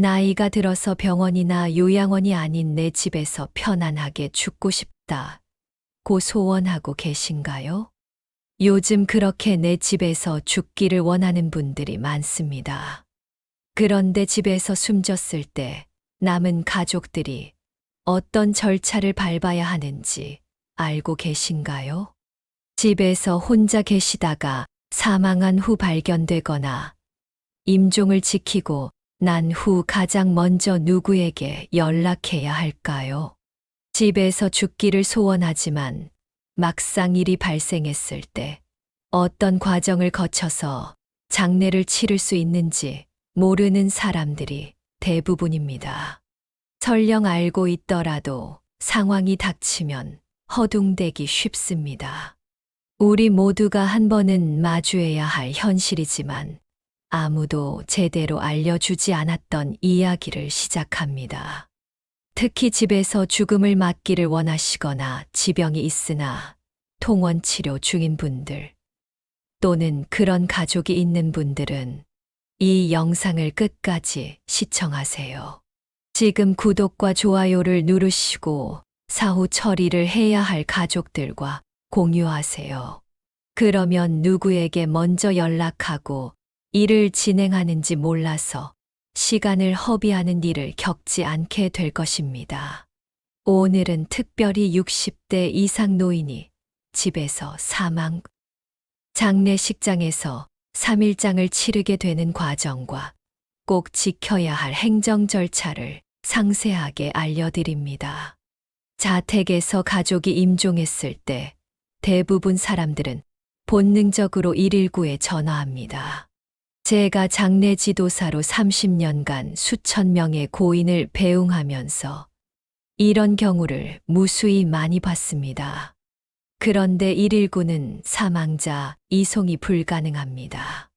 나이가 들어서 병원이나 요양원이 아닌 내 집에서 편안하게 죽고 싶다. 고 소원하고 계신가요? 요즘 그렇게 내 집에서 죽기를 원하는 분들이 많습니다. 그런데 집에서 숨졌을 때 남은 가족들이 어떤 절차를 밟아야 하는지 알고 계신가요? 집에서 혼자 계시다가 사망한 후 발견되거나 임종을 지키고 난 후 가장 먼저 누구에게 연락해야 할까요? 집에서 죽기를 소원하지만 막상 일이 발생했을 때 어떤 과정을 거쳐서 장례를 치를 수 있는지 모르는 사람들이 대부분입니다. 설령 알고 있더라도 상황이 닥치면 허둥대기 쉽습니다. 우리 모두가 한 번은 마주해야 할 현실이지만 아무도 제대로 알려주지 않았던 이야기를 시작합니다. 특히 집에서 죽음을 맞기를 원하시거나 지병이 있으나 통원 치료 중인 분들 또는 그런 가족이 있는 분들은 이 영상을 끝까지 시청하세요. 지금 구독과 좋아요를 누르시고 사후 처리를 해야 할 가족들과 공유하세요. 그러면 누구에게 먼저 연락하고 일을 진행하는지 몰라서 시간을 허비하는 일을 겪지 않게 될 것입니다. 오늘은 특별히 60대 이상 노인이 집에서 사망, 장례식장에서 3일장을 치르게 되는 과정과 꼭 지켜야 할 행정 절차를 상세하게 알려드립니다. 자택에서 가족이 임종했을 때 대부분 사람들은 본능적으로 119에 전화합니다. 제가 장례 지도사로 30년간 수천 명의 고인을 배웅하면서 이런 경우를 무수히 많이 봤습니다. 그런데 119는 사망자 이송이 불가능합니다.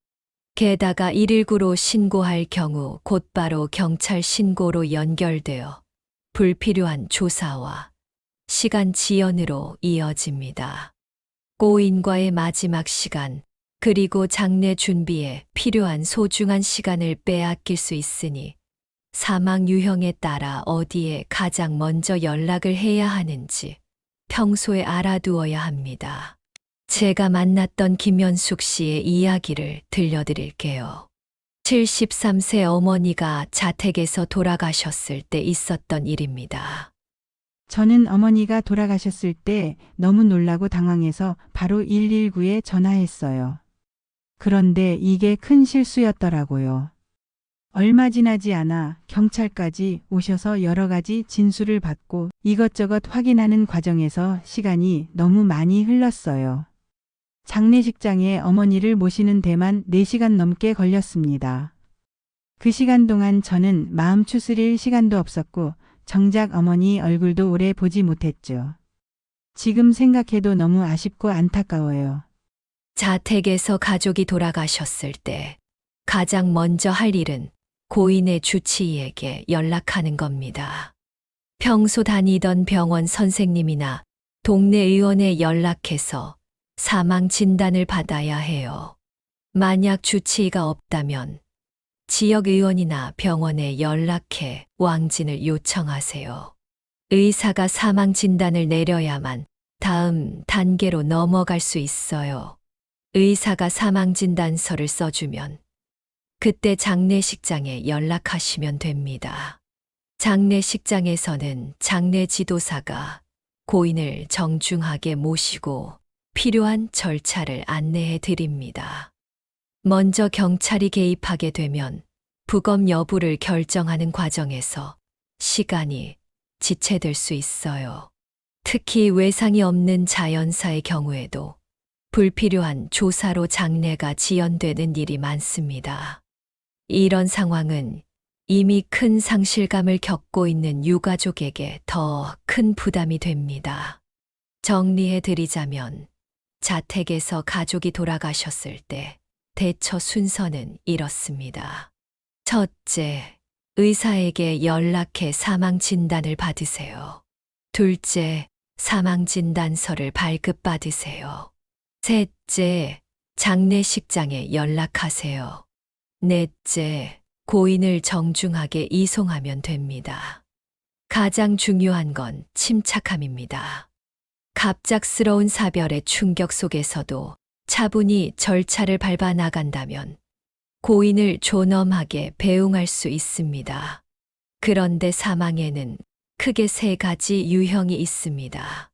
게다가 119로 신고할 경우 곧바로 경찰 신고로 연결되어 불필요한 조사와 시간 지연으로 이어집니다. 고인과의 마지막 시간, 그리고 장례 준비에 필요한 소중한 시간을 빼앗길 수 있으니 사망 유형에 따라 어디에 가장 먼저 연락을 해야 하는지 평소에 알아두어야 합니다. 제가 만났던 김현숙 씨의 이야기를 들려드릴게요. 73세 어머니가 자택에서 돌아가셨을 때 있었던 일입니다. 저는 어머니가 돌아가셨을 때 너무 놀라고 당황해서 바로 119에 전화했어요. 그런데 이게 큰 실수였더라고요. 얼마 지나지 않아 경찰까지 오셔서 여러 가지 진술을 받고 이것저것 확인하는 과정에서 시간이 너무 많이 흘렀어요. 장례식장에 어머니를 모시는 데만 4시간 넘게 걸렸습니다. 그 시간 동안 저는 마음 추스릴 시간도 없었고 정작 어머니 얼굴도 오래 보지 못했죠. 지금 생각해도 너무 아쉽고 안타까워요. 자택에서 가족이 돌아가셨을 때 가장 먼저 할 일은 고인의 주치의에게 연락하는 겁니다. 평소 다니던 병원 선생님이나 동네 의원에 연락해서 사망 진단을 받아야 해요. 만약 주치의가 없다면 지역 의원이나 병원에 연락해 왕진을 요청하세요. 의사가 사망 진단을 내려야만 다음 단계로 넘어갈 수 있어요. 의사가 사망 진단서를 써주면 그때 장례식장에 연락하시면 됩니다. 장례식장에서는 장례 지도사가 고인을 정중하게 모시고 필요한 절차를 안내해 드립니다. 먼저 경찰이 개입하게 되면 부검 여부를 결정하는 과정에서 시간이 지체될 수 있어요. 특히 외상이 없는 자연사의 경우에도 불필요한 조사로 장례가 지연되는 일이 많습니다. 이런 상황은 이미 큰 상실감을 겪고 있는 유가족에게 더 큰 부담이 됩니다. 정리해 드리자면 자택에서 가족이 돌아가셨을 때 대처 순서는 이렇습니다. 첫째, 의사에게 연락해 사망 진단을 받으세요. 둘째, 사망 진단서를 발급받으세요. 셋째, 장례식장에 연락하세요. 넷째, 고인을 정중하게 이송하면 됩니다. 가장 중요한 건 침착함입니다. 갑작스러운 사별의 충격 속에서도 차분히 절차를 밟아 나간다면 고인을 존엄하게 배웅할 수 있습니다. 그런데 사망에는 크게 세 가지 유형이 있습니다.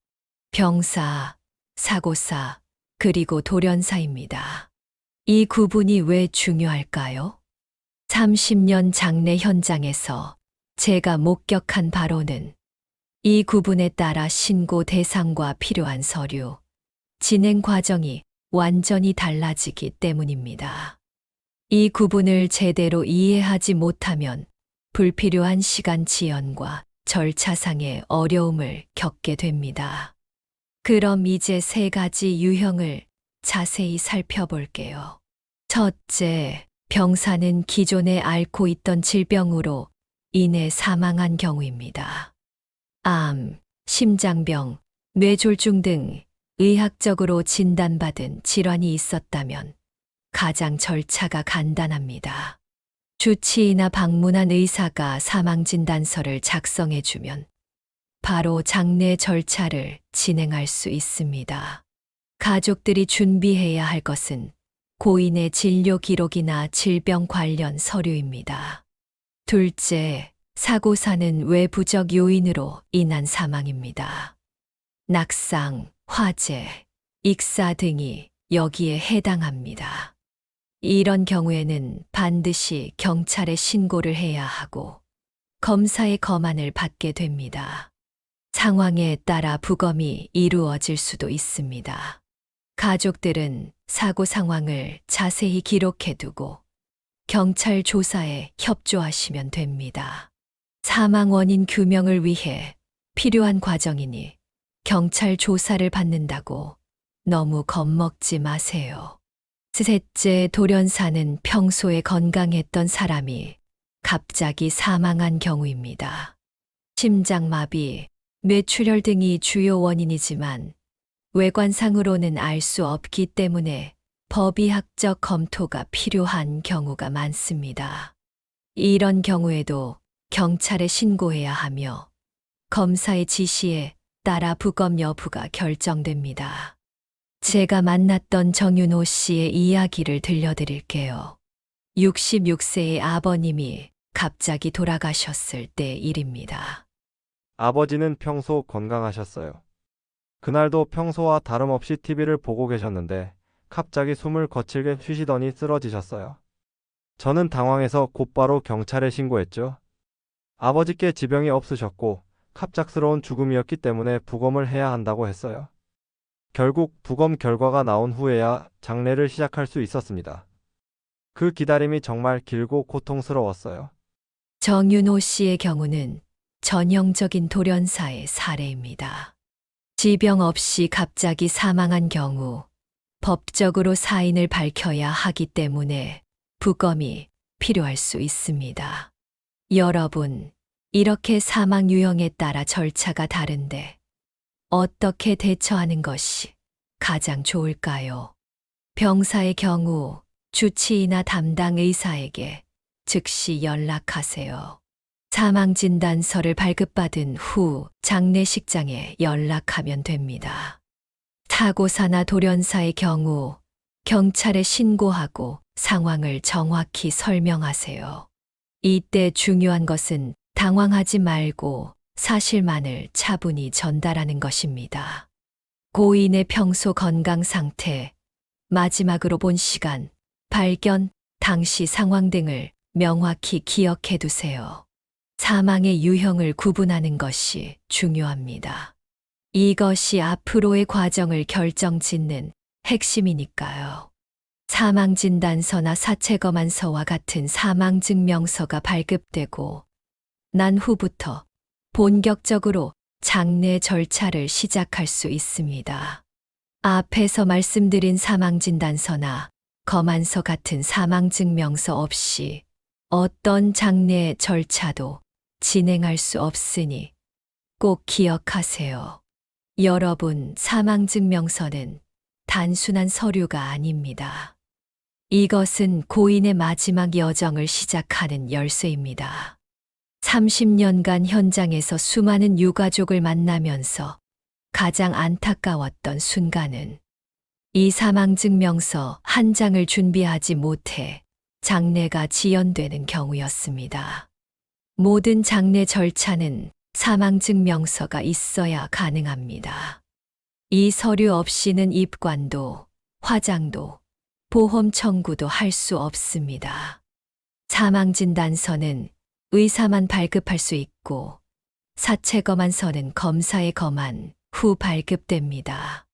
병사, 사고사, 그리고 돌연사입니다. 이 구분이 왜 중요할까요? 30년 장례 현장에서 제가 목격한 바로는 이 구분에 따라 신고 대상과 필요한 서류, 진행 과정이 완전히 달라지기 때문입니다. 이 구분을 제대로 이해하지 못하면 불필요한 시간 지연과 절차상의 어려움을 겪게 됩니다. 그럼 이제 세 가지 유형을 자세히 살펴볼게요. 첫째, 병사는 기존에 앓고 있던 질병으로 인해 사망한 경우입니다. 암, 심장병, 뇌졸중 등 의학적으로 진단받은 질환이 있었다면 가장 절차가 간단합니다. 주치의나 방문한 의사가 사망진단서를 작성해주면 바로 장례 절차를 진행할 수 있습니다. 가족들이 준비해야 할 것은 고인의 진료 기록이나 질병 관련 서류입니다. 둘째, 사고사는 외부적 요인으로 인한 사망입니다. 낙상, 화재, 익사 등이 여기에 해당합니다. 이런 경우에는 반드시 경찰에 신고를 해야 하고 검사의 검안을 받게 됩니다. 상황에 따라 부검이 이루어질 수도 있습니다. 가족들은 사고 상황을 자세히 기록해두고 경찰 조사에 협조하시면 됩니다. 사망 원인 규명을 위해 필요한 과정이니 경찰 조사를 받는다고 너무 겁먹지 마세요. 셋째 돌연사는 평소에 건강했던 사람이 갑자기 사망한 경우입니다. 심장마비, 뇌출혈 등이 주요 원인이지만 외관상으로는 알 수 없기 때문에 법의학적 검토가 필요한 경우가 많습니다. 이런 경우에도 경찰에 신고해야 하며 검사의 지시에 따라 부검 여부가 결정됩니다. 제가 만났던 정윤호 씨의 이야기를 들려드릴게요. 66세의 아버님이 갑자기 돌아가셨을 때 일입니다. 아버지는 평소 건강하셨어요. 그날도 평소와 다름없이 TV를 보고 계셨는데 갑자기 숨을 거칠게 쉬시더니 쓰러지셨어요. 저는 당황해서 곧바로 경찰에 신고했죠. 아버지께 지병이 없으셨고 갑작스러운 죽음이었기 때문에 부검을 해야 한다고 했어요. 결국 부검 결과가 나온 후에야 장례를 시작할 수 있었습니다. 그 기다림이 정말 길고 고통스러웠어요. 정윤호 씨의 경우는 전형적인 돌연사의 사례입니다. 지병 없이 갑자기 사망한 경우 법적으로 사인을 밝혀야 하기 때문에 부검이 필요할 수 있습니다. 여러분, 이렇게 사망 유형에 따라 절차가 다른데 어떻게 대처하는 것이 가장 좋을까요? 병사의 경우 주치의나 담당 의사에게 즉시 연락하세요. 사망진단서를 발급받은 후 장례식장에 연락하면 됩니다. 사고사나 돌연사의 경우 경찰에 신고하고 상황을 정확히 설명하세요. 이때 중요한 것은 당황하지 말고 사실만을 차분히 전달하는 것입니다. 고인의 평소 건강 상태, 마지막으로 본 시간, 발견, 당시 상황 등을 명확히 기억해 두세요. 사망의 유형을 구분하는 것이 중요합니다. 이것이 앞으로의 과정을 결정 짓는 핵심이니까요. 사망진단서나 사체검안서와 같은 사망증명서가 발급되고 난 후부터 본격적으로 장례 절차를 시작할 수 있습니다. 앞에서 말씀드린 사망진단서나 검안서 같은 사망증명서 없이 어떤 장례 절차도 진행할 수 없으니 꼭 기억하세요. 여러분, 사망증명서는 단순한 서류가 아닙니다. 이것은 고인의 마지막 여정을 시작하는 열쇠입니다. 30년간 현장에서 수많은 유가족을 만나면서 가장 안타까웠던 순간은 이 사망증명서 한 장을 준비하지 못해 장례가 지연되는 경우였습니다. 모든 장례 절차는 사망증명서가 있어야 가능합니다. 이 서류 없이는 입관도, 화장도, 보험 청구도 할 수 없습니다. 사망진단서는 의사만 발급할 수 있고, 사체검안서는 검사에 검안 후 발급됩니다.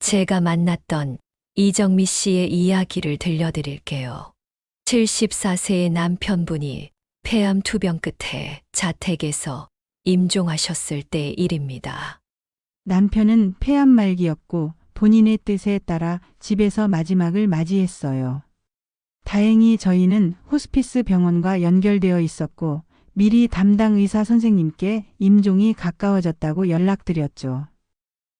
제가 만났던 이정미 씨의 이야기를 들려드릴게요. 74세의 남편분이 폐암 투병 끝에 자택에서 임종하셨을 때의 일입니다. 남편은 폐암 말기였고 본인의 뜻에 따라 집에서 마지막을 맞이했어요. 다행히 저희는 호스피스 병원과 연결되어 있었고 미리 담당 의사 선생님께 임종이 가까워졌다고 연락드렸죠.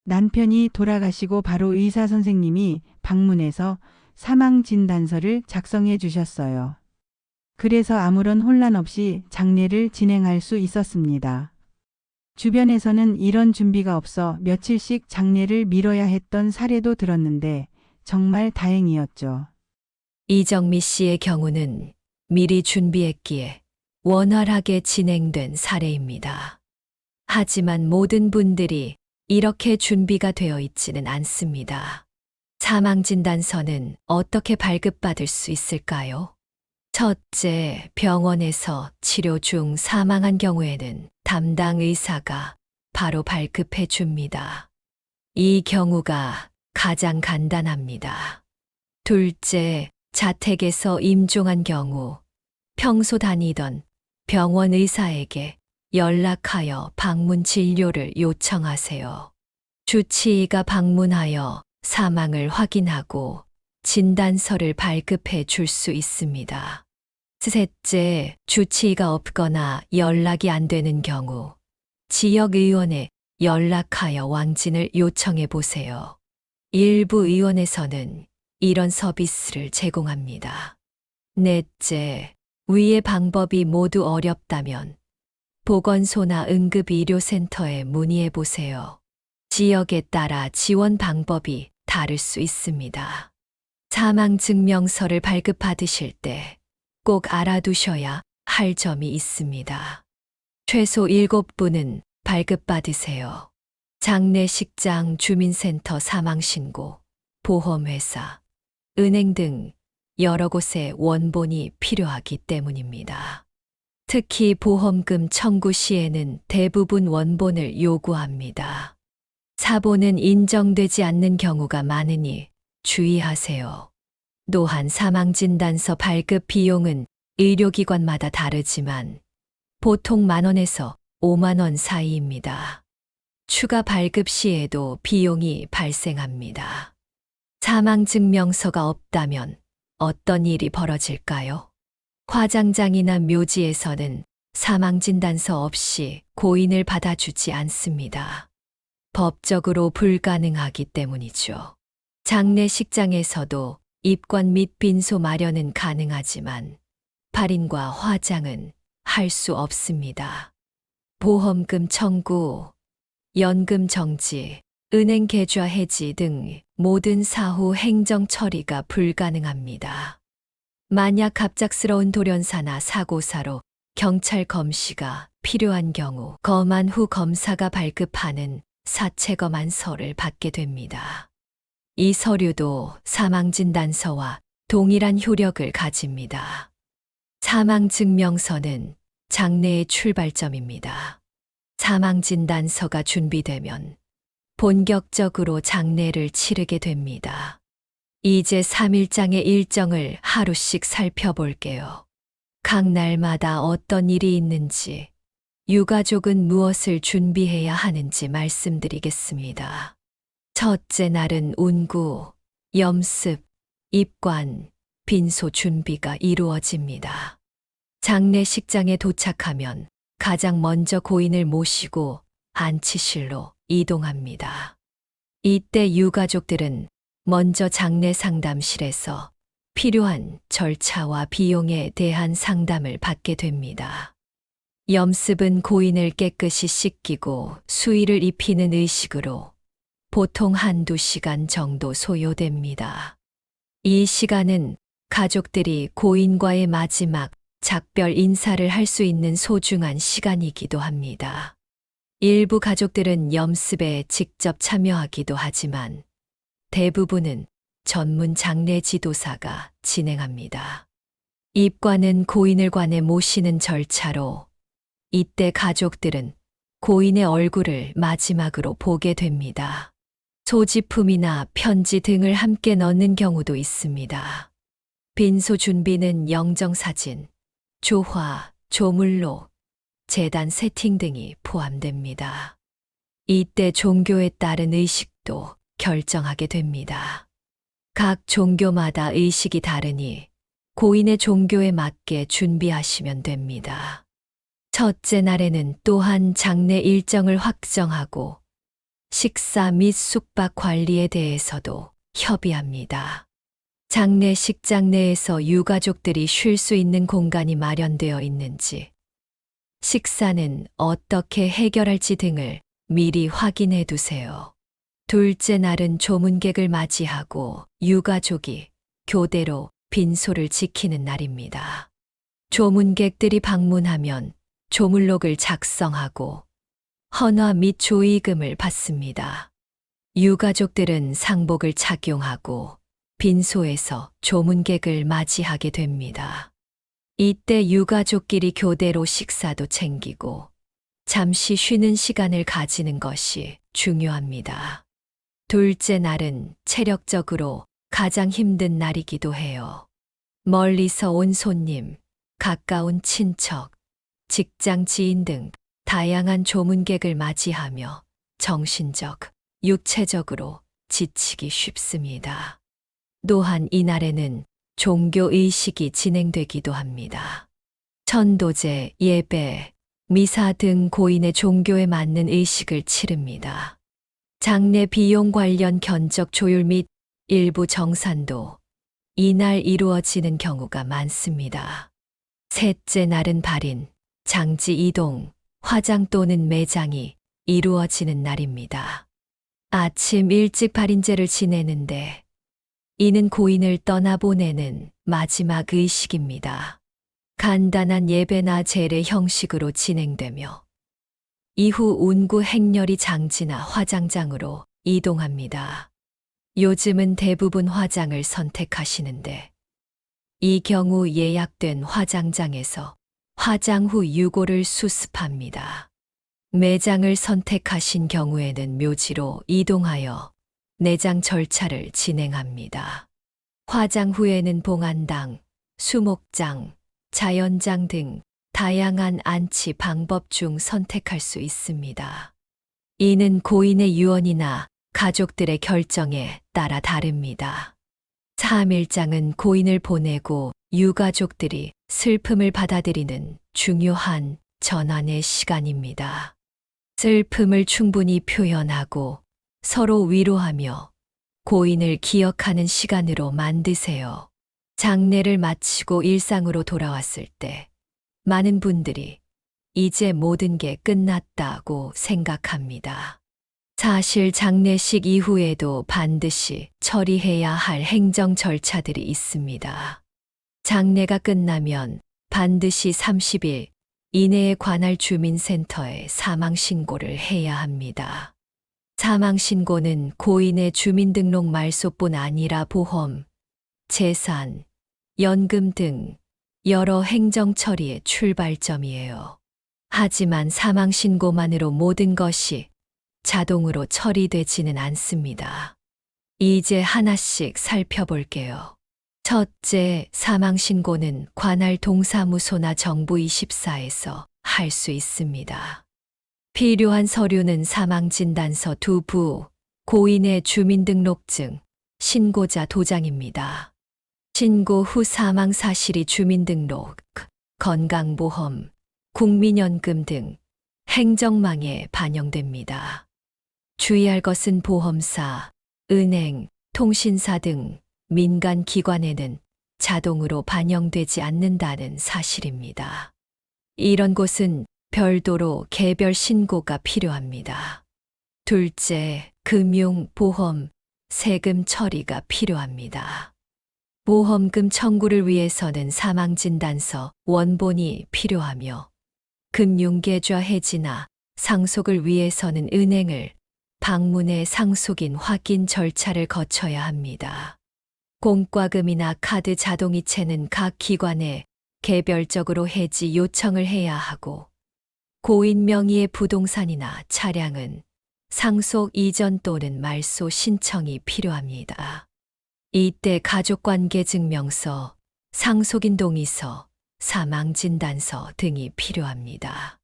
남편이 돌아가시고 바로 의사 선생님이 방문해서 사망 진단서를 작성해 주셨어요. 그래서 아무런 혼란 없이 장례를 진행할 수 있었습니다. 주변에서는 이런 준비가 없어 며칠씩 장례를 미뤄야 했던 사례도 들었는데 정말 다행이었죠. 이정미 씨의 경우는 미리 준비했기에 원활하게 진행된 사례입니다. 하지만 모든 분들이 이렇게 준비가 되어 있지는 않습니다. 사망진단서는 어떻게 발급받을 수 있을까요? 첫째, 병원에서 치료 중 사망한 경우에는 담당 의사가 바로 발급해 줍니다. 이 경우가 가장 간단합니다. 둘째, 자택에서 임종한 경우 평소 다니던 병원 의사에게 연락하여 방문 진료를 요청하세요. 주치의가 방문하여 사망을 확인하고 진단서를 발급해 줄 수 있습니다. 셋째, 주치의가 없거나 연락이 안 되는 경우 지역의원에 연락하여 왕진을 요청해 보세요. 일부 의원에서는 이런 서비스를 제공합니다. 넷째, 위의 방법이 모두 어렵다면 보건소나 응급의료센터에 문의해 보세요. 지역에 따라 지원 방법이 다를 수 있습니다. 사망증명서를 발급받으실 때 꼭 알아두셔야 할 점이 있습니다. 최소 7분은 발급받으세요. 장례식장, 주민센터 사망신고, 보험회사, 은행 등 여러 곳에 원본이 필요하기 때문입니다. 특히 보험금 청구 시에는 대부분 원본을 요구합니다. 사본은 인정되지 않는 경우가 많으니 주의하세요. 또한 사망진단서 발급 비용은 의료기관마다 다르지만 보통 만원에서 5만원 사이입니다. 추가 발급 시에도 비용이 발생합니다. 사망증명서가 없다면 어떤 일이 벌어질까요? 화장장이나 묘지에서는 사망진단서 없이 고인을 받아주지 않습니다. 법적으로 불가능하기 때문이죠. 장례식장에서도 입관 및 빈소 마련은 가능하지만 발인과 화장은 할 수 없습니다. 보험금 청구, 연금 정지, 은행 계좌 해지 등 모든 사후 행정 처리가 불가능합니다. 만약 갑작스러운 돌연사나 사고사로 경찰 검시가 필요한 경우 검안 후 검사가 발급하는 사체검안서를 받게 됩니다. 이 서류도 사망진단서와 동일한 효력을 가집니다. 사망증명서는 장례의 출발점입니다. 사망진단서가 준비되면 본격적으로 장례를 치르게 됩니다. 이제 3일장의 일정을 하루씩 살펴볼게요. 각 날마다 어떤 일이 있는지, 유가족은 무엇을 준비해야 하는지 말씀드리겠습니다. 첫째 날은 운구, 염습, 입관, 빈소 준비가 이루어집니다. 장례식장에 도착하면 가장 먼저 고인을 모시고 안치실로 이동합니다. 이때 유가족들은 먼저 장례 상담실에서 필요한 절차와 비용에 대한 상담을 받게 됩니다. 염습은 고인을 깨끗이 씻기고 수의를 입히는 의식으로 보통 한두 시간 정도 소요됩니다. 이 시간은 가족들이 고인과의 마지막 작별 인사를 할 수 있는 소중한 시간이기도 합니다. 일부 가족들은 염습에 직접 참여하기도 하지만 대부분은 전문 장례 지도사가 진행합니다. 입관은 고인을 관에 모시는 절차로 이때 가족들은 고인의 얼굴을 마지막으로 보게 됩니다. 소지품이나 편지 등을 함께 넣는 경우도 있습니다. 빈소 준비는 영정사진, 조화, 조물록, 재단 세팅 등이 포함됩니다. 이때 종교에 따른 의식도 결정하게 됩니다. 각 종교마다 의식이 다르니 고인의 종교에 맞게 준비하시면 됩니다. 첫째 날에는 또한 장례 일정을 확정하고 식사 및 숙박 관리에 대해서도 협의합니다. 장례식장 내에서 유가족들이 쉴 수 있는 공간이 마련되어 있는지, 식사는 어떻게 해결할지 등을 미리 확인해 두세요. 둘째 날은 조문객을 맞이하고 유가족이 교대로 빈소를 지키는 날입니다. 조문객들이 방문하면 조물록을 작성하고 헌화 및 조의금을 받습니다. 유가족들은 상복을 착용하고 빈소에서 조문객을 맞이하게 됩니다. 이때 유가족끼리 교대로 식사도 챙기고 잠시 쉬는 시간을 가지는 것이 중요합니다. 둘째 날은 체력적으로 가장 힘든 날이기도 해요. 멀리서 온 손님, 가까운 친척, 직장 지인 등 다양한 조문객을 맞이하며 정신적, 육체적으로 지치기 쉽습니다. 또한 이날에는 종교 의식이 진행되기도 합니다. 천도제, 예배, 미사 등 고인의 종교에 맞는 의식을 치릅니다. 장례 비용 관련 견적 조율 및 일부 정산도 이날 이루어지는 경우가 많습니다. 셋째 날은 발인, 장지 이동, 화장 또는 매장이 이루어지는 날입니다. 아침 일찍 발인제를 지내는데 이는 고인을 떠나보내는 마지막 의식입니다. 간단한 예배나 제례 형식으로 진행되며 이후 운구 행렬이 장지나 화장장으로 이동합니다. 요즘은 대부분 화장을 선택하시는데 이 경우 예약된 화장장에서 화장 후 유골을 수습합니다. 매장을 선택하신 경우에는 묘지로 이동하여 내장 절차를 진행합니다. 화장 후에는 봉안당, 수목장, 자연장 등 다양한 안치 방법 중 선택할 수 있습니다. 이는 고인의 유언이나 가족들의 결정에 따라 다릅니다. 3일장은 고인을 보내고 유가족들이 슬픔을 받아들이는 중요한 전환의 시간입니다. 슬픔을 충분히 표현하고 서로 위로하며 고인을 기억하는 시간으로 만드세요. 장례를 마치고 일상으로 돌아왔을 때 많은 분들이 이제 모든 게 끝났다고 생각합니다. 사실 장례식 이후에도 반드시 처리해야 할 행정 절차들이 있습니다. 장례가 끝나면 반드시 30일 이내에 관할 주민센터에 사망신고를 해야 합니다. 사망신고는 고인의 주민등록 말소뿐 아니라 보험, 재산, 연금 등 여러 행정 처리의 출발점이에요. 하지만 사망신고만으로 모든 것이 자동으로 처리되지는 않습니다. 이제 하나씩 살펴볼게요. 첫째, 사망신고는 관할 동사무소나 정부 24에서 할 수 있습니다. 필요한 서류는 사망진단서 두 부, 고인의 주민등록증, 신고자 도장입니다. 신고 후 사망 사실이 주민등록, 건강보험, 국민연금 등 행정망에 반영됩니다. 주의할 것은 보험사, 은행, 통신사 등 민간 기관에는 자동으로 반영되지 않는다는 사실입니다. 이런 곳은 별도로 개별 신고가 필요합니다. 둘째, 금융, 보험, 세금 처리가 필요합니다. 보험금 청구를 위해서는 사망진단서, 원본이 필요하며, 금융계좌 해지나 상속을 위해서는 은행을 방문해 상속인 확인 절차를 거쳐야 합니다. 공과금이나 카드 자동이체는 각 기관에 개별적으로 해지 요청을 해야 하고, 고인 명의의 부동산이나 차량은 상속 이전 또는 말소 신청이 필요합니다. 이때 가족관계 증명서, 상속인 동의서, 사망진단서 등이 필요합니다.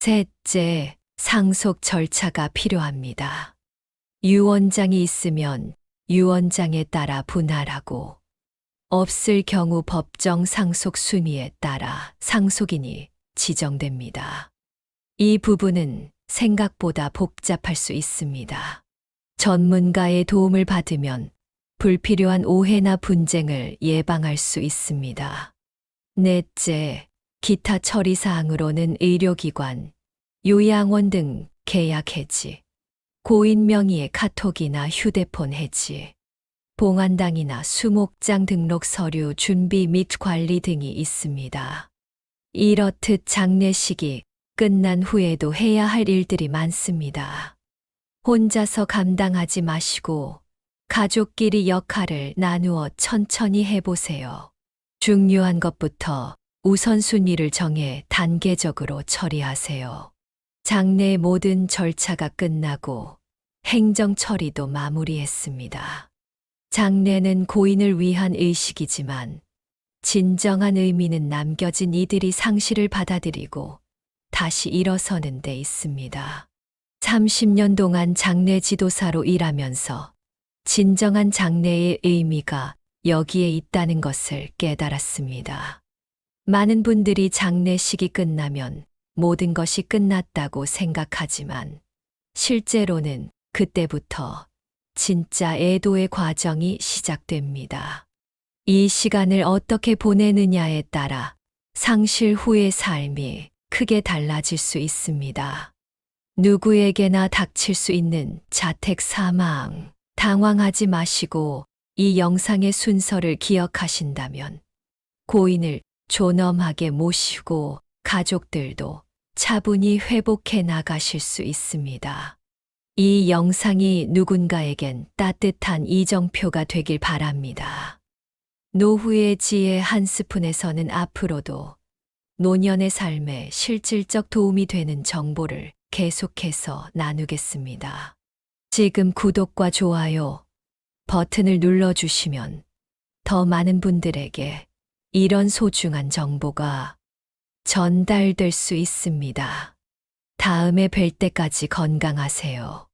셋째, 상속 절차가 필요합니다. 유언장이 있으면 유언장에 따라 분할하고, 없을 경우 법정 상속 순위에 따라 상속인이 지정됩니다. 이 부분은 생각보다 복잡할 수 있습니다. 전문가의 도움을 받으면 불필요한 오해나 분쟁을 예방할 수 있습니다. 넷째, 기타 처리 사항으로는 의료기관, 요양원 등 계약 해지, 고인 명의의 카톡이나 휴대폰 해지, 봉안당이나 수목장 등록 서류 준비 및 관리 등이 있습니다. 이렇듯 장례식이 끝난 후에도 해야 할 일들이 많습니다. 혼자서 감당하지 마시고 가족끼리 역할을 나누어 천천히 해보세요. 중요한 것부터 우선순위를 정해 단계적으로 처리하세요. 장례의 모든 절차가 끝나고 행정 처리도 마무리했습니다. 장례는 고인을 위한 의식이지만 진정한 의미는 남겨진 이들이 상실을 받아들이고 다시 일어서는 데 있습니다. 30년 동안 장례 지도사로 일하면서 진정한 장례의 의미가 여기에 있다는 것을 깨달았습니다. 많은 분들이 장례식이 끝나면 모든 것이 끝났다고 생각하지만 실제로는 그때부터 진짜 애도의 과정이 시작됩니다. 이 시간을 어떻게 보내느냐에 따라 상실 후의 삶이 크게 달라질 수 있습니다. 누구에게나 닥칠 수 있는 자택 사망, 당황하지 마시고 이 영상의 순서를 기억하신다면 고인을 존엄하게 모시고 가족들도 차분히 회복해 나가실 수 있습니다. 이 영상이 누군가에겐 따뜻한 이정표가 되길 바랍니다. 노후의 지혜 한 스푼에서는 앞으로도 노년의 삶에 실질적 도움이 되는 정보를 계속해서 나누겠습니다. 지금 구독과 좋아요 버튼을 눌러주시면 더 많은 분들에게 이런 소중한 정보가 전달될 수 있습니다. 다음에 뵐 때까지 건강하세요.